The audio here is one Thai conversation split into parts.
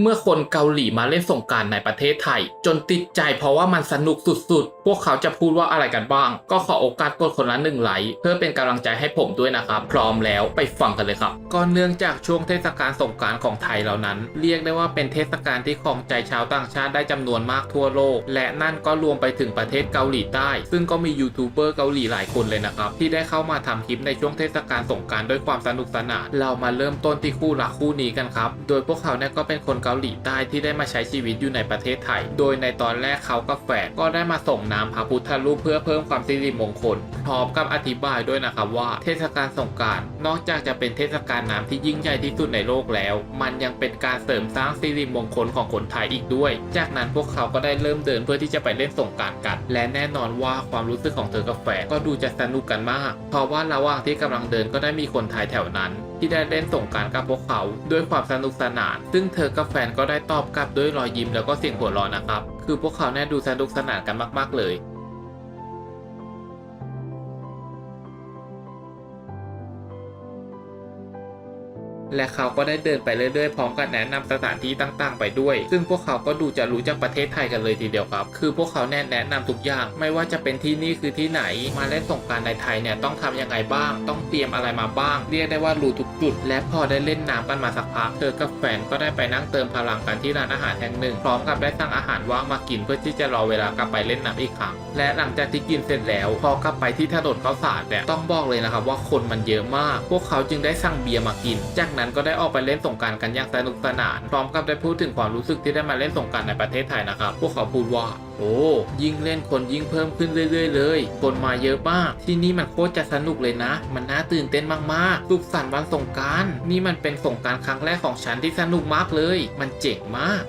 เมื่อคนเกาหลีมาเล่นสงการในประเทศไทย จนติดใจเพราะว่ามันสนุกสุดๆ พวกเขาจะพูดว่าอะไรกันบ้าง ก็ขอโอกาสกดคนละหนึ่งไลค์เพื่อเป็นกำลังใจให้ผมด้วยนะครับ พร้อมแล้วไปฟังกันเลยครับ ก็เนื่องจากช่วงเทศกาลสงการของไทยเหล่านั้น เรียกได้ว่าเป็นเทศกาลที่ของใจชาวต่างชาติได้จำนวนมากทั่วโลก และนั่นก็รวมไปถึงประเทศเกาหลีใต้ ซึ่งก็มียูทูบเบอร์เกาหลีหลายคนเลยนะครับที่ได้เข้ามาทำคลิปในช่วงเทศกาลสงการด้วยความสนุกสนานเรามาเริ่มต้นที่คู่รักคู่นี้กันครับ โดยพวกเขาเนี่ยก็เป็นคนเกาหลีใต้ที่ได้มาใช้ชีวิตอยู่ในประเทศไทย โดยในตอนแรกเขากับแฟนก็ได้มาส่งน้ำพระพุทธรูปเพื่อเพิ่มความสิริมงคลพร้อมกับอธิบายด้วยนะครับว่า เทศกาลสงการนอกจากจะเป็นเทศกาลน้ำที่ยิ่งใหญ่ที่สุดในโลกแล้ว มันยังเป็นการเสริมสร้างสิริมงคลของคนไทยอีกด้วย จากนั้นพวกเขาก็ได้เริ่มเดินเพื่อที่จะไปเล่นสงการกัน และแน่นอนว่าความรู้สึกของเธอกับแฟนก็ดูจะสนุกกันมาก เพราะว่าระหว่างที่กำลังเดินก็ได้มีคนไทยแถวนั้นที่ได้เล่นสงกรารกับพวกเขาด้วยความสนุกสนาน ซึ่งเธอกับแฟนก็ได้ตอบกลับด้วยรอยยิ้มแล้วก็เสียงหัวเราะนะครับ คือพวกเขาแน่ดูสนุกสนานกันมาก ๆ เลย และเขาก็ได้เดินไปเรื่อยๆพร้อมกับแนะนำสถานที่ต่างๆ ไปด้วย ซึ่งพวกเขาก็ดูจะรู้จักประเทศไทยกันเลยทีเดียวครับ คือพวกเขาแนะแนะนำทุกอย่าง ไม่ว่าจะเป็นที่นี่คือที่ไหน มาเล่นสงการในไทยเนี่ยต้องทำยังไงบ้าง ต้องเตรียมอะไรมาบ้าง เรียกได้ว่ารู้ทุกจุด และพอได้เล่นน้ำกันมาสักพัก เธอกับแฟนก็ได้ไปนั่งเติมพลังกันที่ร้านอาหารแห่งหนึ่ง พร้อมกับได้สั่งอาหารว่างมากินเพื่อที่จะรอเวลากลับไปเล่นน้ำอีกครั้ง และหลังจากที่กินเสร็จแล้ว พอกลับไปที่ถนนข้าวสารเนี่ยต้องบอกเลยนะครับว่าคนมันเยอะมาก พวกเขาจึงได้สั่งเบียร์มากินจากนั้นก็ได้ออกไปเล่นสงการกันอย่างสนุกสนาน พร้อมกับได้พูดถึงความรู้สึกที่ได้มาเล่นสงการในประเทศไทยนะครับ พวกเขาพูดว่า โอ้ยิ่งเล่นคนยิ่งเพิ่มขึ้นเรื่อย ๆ เลย คนมาเยอะมาก ที่นี่มันโคตรจะสนุกเลยนะ มันน่าตื่นเต้นมากๆ สุขสันต์วันสงการ นี่มันเป็นสงการครั้งแรกของฉันที่สนุกมากเลย มันเจ๋งมาก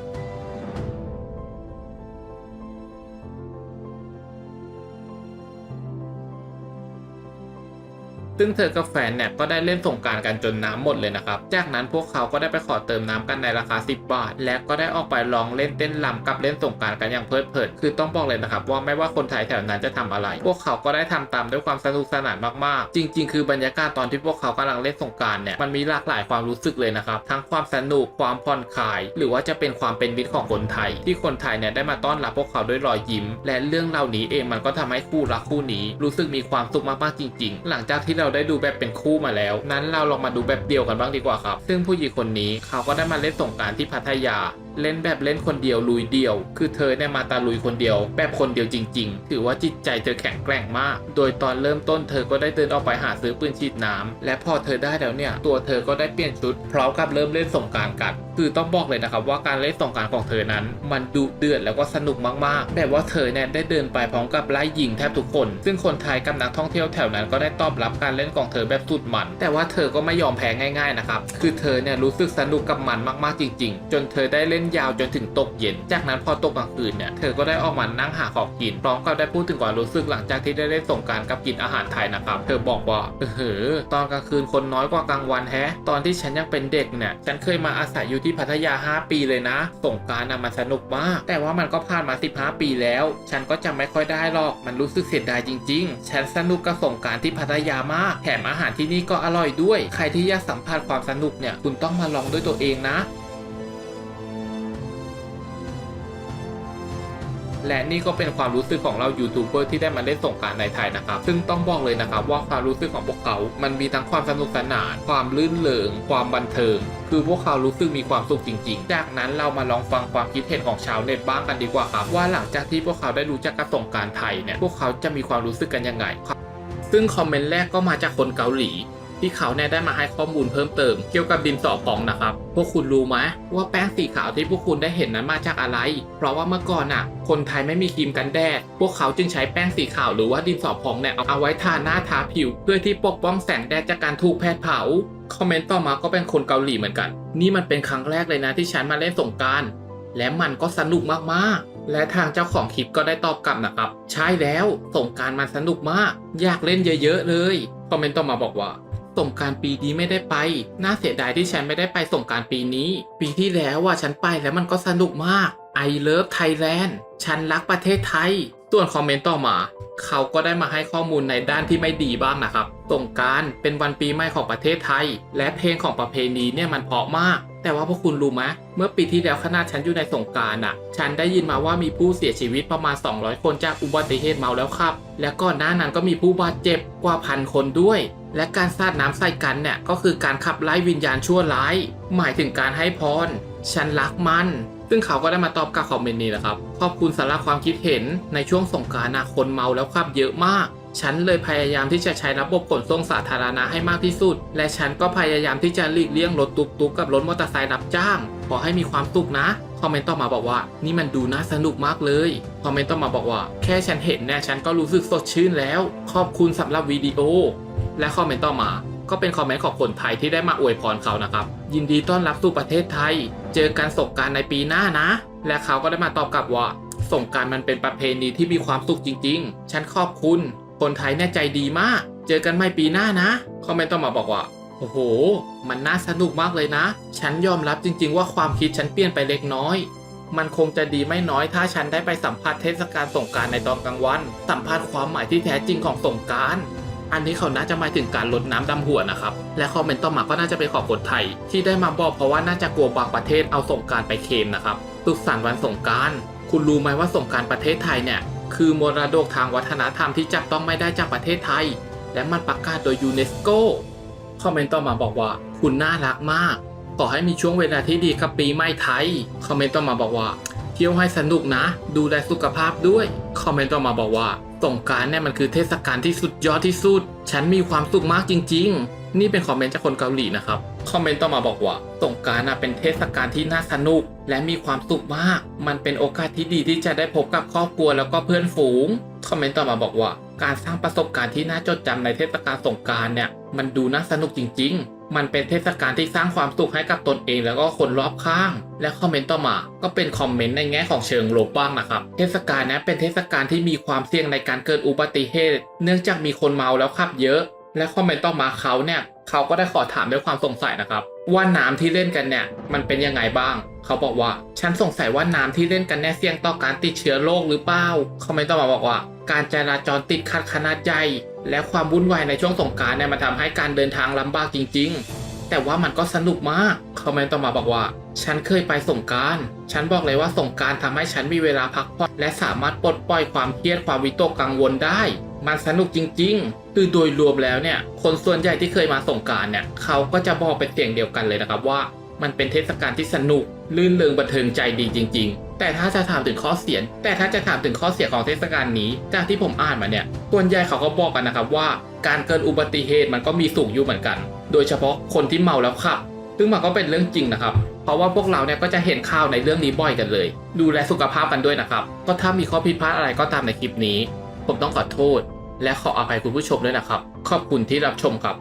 ซึ่งเธอกับแฟนเนี่ยก็ได้เล่นสงกรารกันจนน้ำหมดเลยนะครับ จากนั้นพวกเขาก็ได้ไปขอเติมน้ำกันในราคา 10 บาท และก็ได้ออกไปลองเล่นเต้นรำกับเล่นสงกรารกันอย่างเพลิดเพลิน คือต้องบอกเลยนะครับว่าไม่ว่าคนไทยแถวนั้นจะทำอะไร พวกเขาก็ได้ทำตามด้วยความสนุกสนานมากๆ จริง ๆ คือบรรยากาศตอนที่พวกเขากำลังเล่นสงกรารเนี่ยมันมีหลากหลายความรู้สึกเลยนะครับ ทั้งความสนุกความผ่อนคลาย หรือว่าจะเป็นความเป็นมิตรของคนไทย ที่คนไทยเนี่ยได้มาต้อนรับพวกเขาด้วยรอยยิ้ม และเรื่องเหล่านี้เองมันก็ทำให้คู่รักคู่นี้ รู้สึกมีความสุขมากๆจริง ๆ หลังจากที่เราราได้ดูแบบเป็นคู่มาแล้ว นั้นเราลองมาดูแบบเดียวกันบ้างดีกว่าครับ ซึ่งผู้หญิงคนนี้เขาก็ได้มาเล่นสงการที่พัทยา เล่นแบบเล่นคนเดียวลุยเดียว คือเธอเนี่ยมาตาลุยคนเดียว แบบคนเดียวจริง ๆ ถือว่าจิตใจเธอแข็งแกร่งมาก โดยตอนเริ่มต้นเธอก็ได้เดินออกไปหาซื้อปืนฉีดน้ำและพอเธอได้แล้วเนี่ย ตัวเธอก็ได้เปลี่ยนชุดพร้อมกับเริ่มเล่นสงกรารกัน คือต้องบอกเลยนะครับว่าการเล่นสงกรารของเธอนั้น มันดุเดือดแล้วก็สนุกมากๆ แบบว่าเธอเนี่ยได้เดินไปพร้อมกับไล่ยิงแทบทุกคน ซึ่งคนไทยกับนักท่องเที่ยวแถวนั้นก็ได้ตอบรับการเล่นของเธอแบบสุดมัน แต่ว่าเธอก็ไม่ยอมแพ้ง่าย ๆนะครับ คือเธอเนี่ยรู้สึกสนุกกับมันมากๆจริง ๆ จนเธอได้เล่นยาวจนถึงตกเย็น จากนั้นพอตกกลางคืนเนี่ย เธอก็ได้ออกมานั่งหาของกิน พร้อมกับได้พูดถึงความรู้สึกหลังจากที่ได้เล่นสงการกับกินอาหารไทยนะครับ เธอบอกว่าเออเหอตอนกลางคืนคนน้อยกว่ากลางวันแฮะ ตอนที่ฉันยังเป็นเด็กเนี่ย ฉันเคยมาอาศัยอยู่ที่พัทยา 5 ปีเลยนะ สงการนะมันสนุกมาก แต่ว่ามันก็ผ่านมา 15 ปีแล้ว ฉันก็จำไม่ค่อยได้หรอก มันรู้สึกเสียดายจริง ๆ ฉันสนุกกับสงการที่พัทยามาก แถมอาหารที่นี่ก็อร่อยด้วย ใครที่อยากสัมผัสความสนุกเนี่ย คุณต้องมาลองด้วยตัวเองนะ และนี่ก็เป็นความรู้สึกของเรายูทูบเบอร์ที่ได้มาเล่นสงการในไทยนะครับ ซึ่งต้องบอกเลยนะครับว่าความรู้สึกของพวกเขา มันมีทั้งความสนุกสนาน ความลื่นเริง ความบันเทิง คือพวกเขารู้สึกมีความสุขจริง ๆ จากนั้นเรามาลองฟังความคิดเห็นของชาวเน็ตบ้างกันดีกว่าครับ ว่าหลังจากที่พวกเขาได้รู้จักกับสงการไทยเนี่ย พวกเขาจะมีความรู้สึกกันยังไง ซึ่งคอมเมนต์แรกก็มาจากคนเกาหลี ที่เขาเนี่ยได้มาให้ข้อมูลเพิ่มเติมเกี่ยวกับดินสอพองนะครับ พวกคุณรู้ไหมว่าแป้งสีขาวที่พวกคุณได้เห็นนั้นมาจากอะไร เพราะว่าเมื่อก่อนอะ คนไทยไม่มีครีมกันแดด พวกเขาจึงใช้แป้งสีขาวหรือว่าดินสอพองเนี่ยเอาไว้ทาหน้าทาผิว เพื่อที่ปกป้องแสงแดดจากการถูกแผดเผาคอมเมนต์ต่อมาก็เป็นคนเกาหลีเหมือนกัน นี่มันเป็นครั้งแรกเลยนะที่ฉันมาเล่นสงการและมันก็สนุกมากๆ และทางเจ้าของคลิปก็ได้ตอบกลับนะครับ ใช่แล้วสงการมันสนุกมาก อยากเล่นเยอะๆเลย คอมเมนต์ต่อมาบอกว่า สงการปีนี้ไม่ได้ไป น่าเสียดายที่ฉันไม่ได้ไปสงการปีนี้ ปีที่แล้วว่าฉันไปแล้วมันก็สนุกมาก I love Thailand ฉันรักประเทศไทย ส่วนคอมเมนต์ต่อมา เขาก็ได้มาให้ข้อมูลในด้านที่ไม่ดีบ้างนะครับสงการเป็นวันปีใหม่ของประเทศไทย และเพลงของประเพณีเนี่ยมันเพราะมาก แต่ว่าพวกคุณรู้ไหมเมื่อปีที่แล้วขนาดฉันอยู่ในสงการอะ ฉันได้ยินมาว่ามีผู้เสียชีวิตประมาณ 200 คนจากอุบัติเหตุเมาแล้วครับ และก่อนหน้านั้นก็มีผู้บาดเจ็บกว่าพันคนด้วย และการสาดน้ำใส่กันเนี่ยก็คือการขับไล่วิญญาณชั่วร้าย หมายถึงการให้พร ฉันรักมัน ซึ่งเขาก็ได้มาตอบกับคอมเมนต์นี้แหละครับ ขอบคุณสำหรับความคิดเห็นในช่วงสงกรารนะคนเมาแล้วขับเยอะมาก ฉันเลยพยายามที่จะใช้ระบบขนส่งสาธารณะให้มากที่สุด และฉันก็พยายามที่จะหลีกเลี่ยงรถตุกๆกับรถมอเตอร์ไซค์รับจ้าง ขอให้มีความสุขนะ คอมเมนต์ต่อมาบอกว่า นี่มันดูน่าสนุกมากเลย คอมเมนต์ต่อมาบอกว่า แค่ฉันเห็นเนี่ยฉันก็รู้สึกสดชื่นแล้ว ขอบคุณสำหรับวิดีโอ และคอมเมนต์ต่อมาก็เป็นคอมเมนต์ของคนไทยที่ได้มาอวยพรเขานะครับ ยินดีต้อนรับสู่ประเทศไทย เจอกันสงการในปีหน้านะ และเขาก็ได้มาตอบกลับว่าสงการมันเป็นประเพณีที่มีความสุขจริง ๆ ฉันขอบคุณ คนไทยแน่ใจดีมาก เจอกันใหม่ปีหน้านะคอมเมนต์ต่อมาบอกว่า โอ้โห มันน่าสนุกมากเลยนะ ฉันยอมรับจริง ๆ ว่าความคิดฉันเปลี่ยนไปเล็กน้อย มันคงจะดีไม่น้อยถ้าฉันได้ไปสัมผัสเทศกาลสงการในตอนกลางวัน สัมผัสความหมายที่แท้จริงของสงการอันนี้เขาน่าจะหมายถึงการลดน้ำดำหัวนะครับ และคอมเมนต์ต่อมาก็น่าจะเป็นของคนไทย ที่ได้มาบอกเพราะว่าน่าจะกลัวบางประเทศเอาสงการไปเคมนะครับ สุขสันต์วันสงการคุณรู้ไหมว่าสงการประเทศไทยเนี่ยคือมรดกทางวัฒนธรรมที่จับต้องไม่ได้จากประเทศไทย และมันประกาศโดยยูเนสโกคอมเมนต์ต่อมาบอกว่า คุณน่ารักมาก ขอให้มีช่วงเวลาที่ดีกับปีใหม่ไทย คอมเมนต์ต่อมาบอกว่า เที่ยวให้สนุกนะ ดูแลสุขภาพด้วย คอมเมนต์ต่อมาบอกว่าสงการเนี่ยมันคือเทศกาลที่สุดยอดที่สุด ฉันมีความสุขมากจริง ๆ นี่เป็นคอมเมนต์จากคนเกาหลีนะครับ คอมเมนต์ต่อมาบอกว่าสงการน่ะเป็นเทศกาลที่น่าสนุก และมีความสุขมาก มันเป็นโอกาสที่ดีที่จะได้พบกับครอบครัวแล้วก็เพื่อนฝูง คอมเมนต์ต่อมาบอกว่า การสร้างประสบการณ์ที่น่าจดจำในเทศกาลสงการเนี่ยมันดูน่าสนุกจริง ๆ มันเป็นเทศกาลที่สร้างความสุขให้กับตนเองแล้วก็คนรอบข้าง และคอมเมนต์ต่อมา ก็เป็นคอมเมนต์ในแง่ของเชิงลบบ้างนะครับ เทศกาลนี้เป็นเทศกาลที่มีความเสี่ยงในการเกิดอุบัติเหตุ เนื่องจากมีคนเมาแล้วขับเยอะ และคอมเมนต์ต่อมาเขาเนี่ย เขาก็ได้ขอถามด้วยความสงสัยนะครับ ว่าน้ำที่เล่นกันเนี่ยมันเป็นยังไงบ้าง เขาบอกว่า ฉันสงสัยว่าน้ำที่เล่นกันเนี่ยเสี่ยงต่อการติดเชื้อโรคหรือเปล่าคอมเมนต์ต่อมาบอกว่า การจราจรติดขัดขนาดใหญ่และความวุ่นวายในช่วงสงการเนี่ยมันทำให้การเดินทางลำบากจริง ๆ แต่ว่ามันก็สนุกมากคอมเมนต์ต่อมาบอกว่า ฉันเคยไปสงการฉันบอกเลยว่าสงการทำให้ฉันมีเวลาพักผ่อนและสามารถปลดปล่อยความเครียดความวิตกกังวลได้ มันสนุกจริง ๆ คือโดยรวมแล้วเนี่ย คนส่วนใหญ่ที่เคยมาสงการเนี่ย เขาก็จะบอกเป็นเสียงเดียวกันเลยนะครับว่า มันเป็นเทศกาลที่สนุก ลื่นเริงบันเทิงใจดีจริง ๆ แต่ถ้าจะถามถึงข้อเสีย แต่ถ้าจะถามถึงข้อเสียของเทศกาลนี้ จากที่ผมอ่านมาเนี่ย ส่วนใหญ่เขาก็บอกกันนะครับว่า การเกิดอุบัติเหตุมันก็มีสูงอยู่เหมือนกัน โดยเฉพาะคนที่เมาแล้วขับ ซึ่งมันก็เป็นเรื่องจริงนะครับ เพราะว่าพวกเราเนี่ยก็จะเห็นข่าวในเรื่องนี้บ่อยกันเลย ดูแลสุขภาพกันด้วยนะครับ ก็ถ้ามีข้อผิดพลาดอะไรก็ตามในคลิปนี้ ผมต้องขอโทษ และขออภัยคุณผู้ชมด้วยนะครับ ขอบคุณที่รับชมครับ